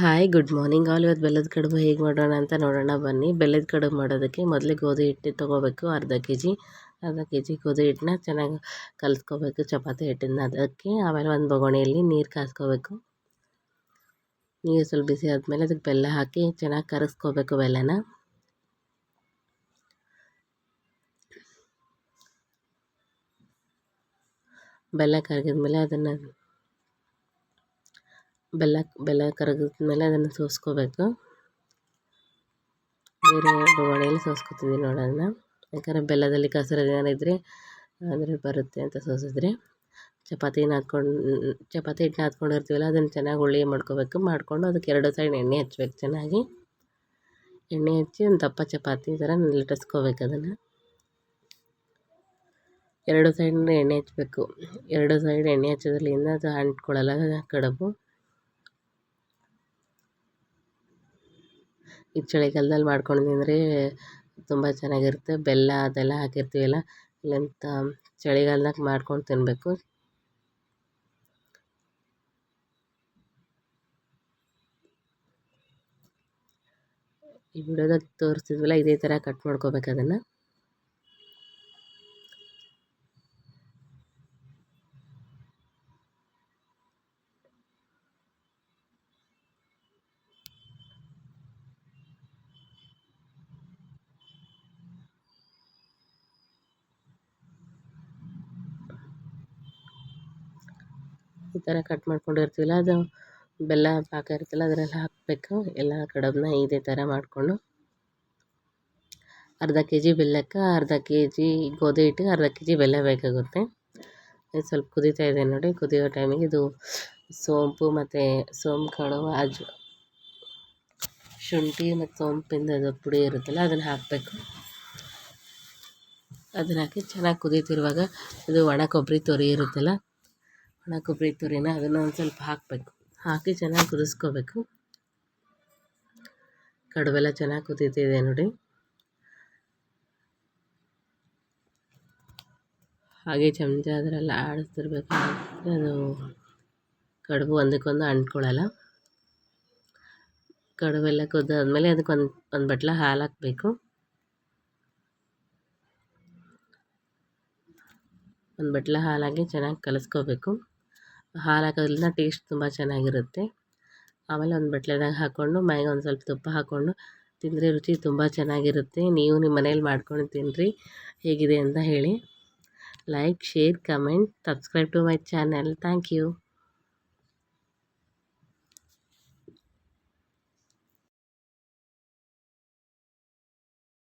Hi good morning all ಇವತ್ತು ಬೆಲ್ಲದ ಕಡುಬು ಹೇಗೆ ಮಾಡೋಣ ಅಂತ ನೋಡೋಣ ಬನ್ನಿ. ಬೆಲ್ಲದ ಕಡುಬು ಮಾಡೋದಕ್ಕೆ ಮೊದಲೇ ಗೋಧಿ ಹಿಟ್ಟು ತೊಗೋಬೇಕು, ಅರ್ಧ ಕೆ ಜಿ ಅರ್ಧ ಕೆ ಜಿ ಗೋಧಿ ಹಿಟ್ಟನ್ನ ಚೆನ್ನಾಗಿ ಕಲಸ್ಕೋಬೇಕು ಚಪಾತಿ ಹಿಟ್ಟನ್ನ ಅದಕ್ಕೆ. ಆಮೇಲೆ ಒಂದು ಬೊಗಣೆಯಲ್ಲಿ ನೀರು ಕಾಯ್ಸ್ಕೋಬೇಕು ನೀರು ಸ್ವಲ್ಪ ಬಿಸಿ ಆದಮೇಲೆ ಅದಕ್ಕೆ ಬೆಲ್ಲ ಹಾಕಿ ಚೆನ್ನಾಗಿ ಕರಗಿಸ್ಕೋಬೇಕು ಬೆಲ್ಲನ. ಬೆಲ್ಲ ಕರಗಿದ್ಮೇಲೆ ಅದನ್ನು ಬೆಲ್ಲ ಬೆಲ್ಲ ಕರಗಿದ್ಮೇಲೆ ಅದನ್ನು ಸೋಸ್ಕೋಬೇಕು. ಬೇರೆ ಬೊಗಣೆಯಲ್ಲಿ ಸೋಸ್ಕೊತಿದ್ದೀನಿ ನೋಡೋಣ ಯಾಕಂದರೆ ಬೆಲ್ಲದಲ್ಲಿ ಕಸರು ಏನಾರು ಇದ್ದರೆ ಬರುತ್ತೆ ಅಂತ ಸೋಸಿದ್ರೆ. ಚಪಾತಿನ ಹಾಕ್ಕೊಂಡು, ಚಪಾತಿ ಹಿಟ್ಟನ್ನ ಹಾಕ್ಕೊಂಡಿರ್ತೀವಲ್ಲ ಅದನ್ನು ಚೆನ್ನಾಗಿ ಹುಳಿ ಮಾಡ್ಕೋಬೇಕು. ಮಾಡಿಕೊಂಡು ಅದಕ್ಕೆ ಎರಡು ಸೈಡ್ ಎಣ್ಣೆ ಹಚ್ಬೇಕು ಚೆನ್ನಾಗಿ. ಎಣ್ಣೆ ಹಚ್ಚಿ ಒಂದು ದಪ್ಪ ಚಪಾತಿ ಥರ ಲಟ್ಟಿಸ್ಕೋಬೇಕು ಅದನ್ನು. ಎರಡು ಸೈಡ್ ಎಣ್ಣೆ ಹಚ್ಚಬೇಕು ಎರಡು ಸೈಡ್ ಎಣ್ಣೆ ಹಚ್ಚೋದ್ರಿಂದ ಅದು ಅಂಟ್ಕೊಳ್ಳಲ್ಲ, ಕಡುಬು. ಈ ಚಳಿಗಾಲದಲ್ಲಿ ಮಾಡ್ಕೊಂಡು ತಿಂದರೆ ತುಂಬ ಚೆನ್ನಾಗಿರುತ್ತೆ. ಬೆಲ್ಲ ಅದೆಲ್ಲ ಹಾಕಿರ್ತೀವಲ್ಲ, ಇಲ್ಲಂತ ಚಳಿಗಾಲ್ದಾಗ ಮಾಡ್ಕೊಂಡು ತಿನ್ನಬೇಕು ಈ ವಿಡಿಯೋದಾಗ ತೋರಿಸ್ತಿದ್ವಲ್ಲ ಇದೇ ಥರ ಕಟ್ ಮಾಡ್ಕೊಬೇಕು ಅದನ್ನು. ಈ ಥರ ಕಟ್ ಮಾಡ್ಕೊಂಡಿರ್ತೀವಲ್ಲ, ಅದು ಬೆಲ್ಲ ಪಾಕ ಇರುತ್ತಲ್ಲ, ಅದರಲ್ಲಿ ಹಾಕಬೇಕು. ಎಲ್ಲ ಕಡಬನ್ನ ಇದೇ ಥರ ಮಾಡಿಕೊಂಡು ಅರ್ಧ ಕೆ ಜಿ ಬೆಲ್ಲಕ್ಕೆ ಅರ್ಧ ಕೆ ಜಿ ಗೋಧಿ ಹಿಟ್ಟಿಗೆ ಅರ್ಧ ಕೆ ಜಿ ಬೆಲ್ಲ ಬೇಕಾಗುತ್ತೆ. ಇದು ಸ್ವಲ್ಪ ಕುದೀತಾ ಇದೆ ನೋಡಿ, ಕುದಿಯೋ ಟೈಮಿಗೆ ಇದು ಸೋಂಪು ಮತ್ತು ಸೋಂಪು ಕಾಳು ಅಜ್ ಶುಂಠಿ ಮತ್ತು ಸೋಂಪಿಂದ ಅದು ಪುಡಿ ಇರುತ್ತಲ್ಲ, ಅದನ್ನು ಹಾಕಬೇಕು. ಅದನ್ನು ಹಾಕಿ ಚೆನ್ನಾಗಿ ಕುದೀತಿರುವಾಗ ಇದು ಒಣ ಕೊಬ್ಬರಿ ತೊರಿ ಇರುತ್ತಲ್ಲ ಒಣ ಕೊಬ್ಬರಿ ತುರಿನ ಅದನ್ನು ಒಂದು ಸ್ವಲ್ಪ ಹಾಕಬೇಕು. ಹಾಕಿ ಚೆನ್ನಾಗಿ ಕುದಿಸ್ಕೋಬೇಕು. ಕಡುಬೆಲ್ಲ ಚೆನ್ನಾಗಿ ಕುದೀತಿದೆ ನೋಡಿ. ಹಾಗೆ ಚಮಚ ಅದರೆಲ್ಲ ಆಡಿಸ್ತಿರ್ಬೇಕು. ಅದು ಕಡುಬು ಒಂದಕ್ಕೊಂದು ಅಂಟ್ಕೊಳ್ಳಲ್ಲ ಕಡುಬೆಲ್ಲ ಕುದ್ದಾದ್ಮೇಲೆ ಅದಕ್ಕೆ ಒಂದು ಒಂದು ಬಟ್ಲ ಹಾಲು ಹಾಕಬೇಕು. ಒಂದು ಬಟ್ಲ ಹಾಲಾಗಿ ಚೆನ್ನಾಗಿ ಕಲಿಸ್ಕೋಬೇಕು. ಹಾಲು ಹಾಕೋದ್ರಿಂದ ಟೇಸ್ಟ್ ತುಂಬ ಚೆನ್ನಾಗಿರುತ್ತೆ. ಆಮೇಲೆ ಒಂದು ಬಟ್ಲೆದಾಗ ಹಾಕ್ಕೊಂಡು ಮೈಗೆ ಒಂದು ಸ್ವಲ್ಪ ತುಪ್ಪ ಹಾಕ್ಕೊಂಡು ತಿಂದರೆ ರುಚಿ ತುಂಬ ಚೆನ್ನಾಗಿರುತ್ತೆ. ನೀವು ನಿಮ್ಮ ಮನೇಲಿ ಮಾಡ್ಕೊಂಡು ತಿನ್ನಿರಿ ಹೇಗಿದೆ ಅಂತ ಹೇಳಿ. Like, share, comment, subscribe to my channel. Thank you.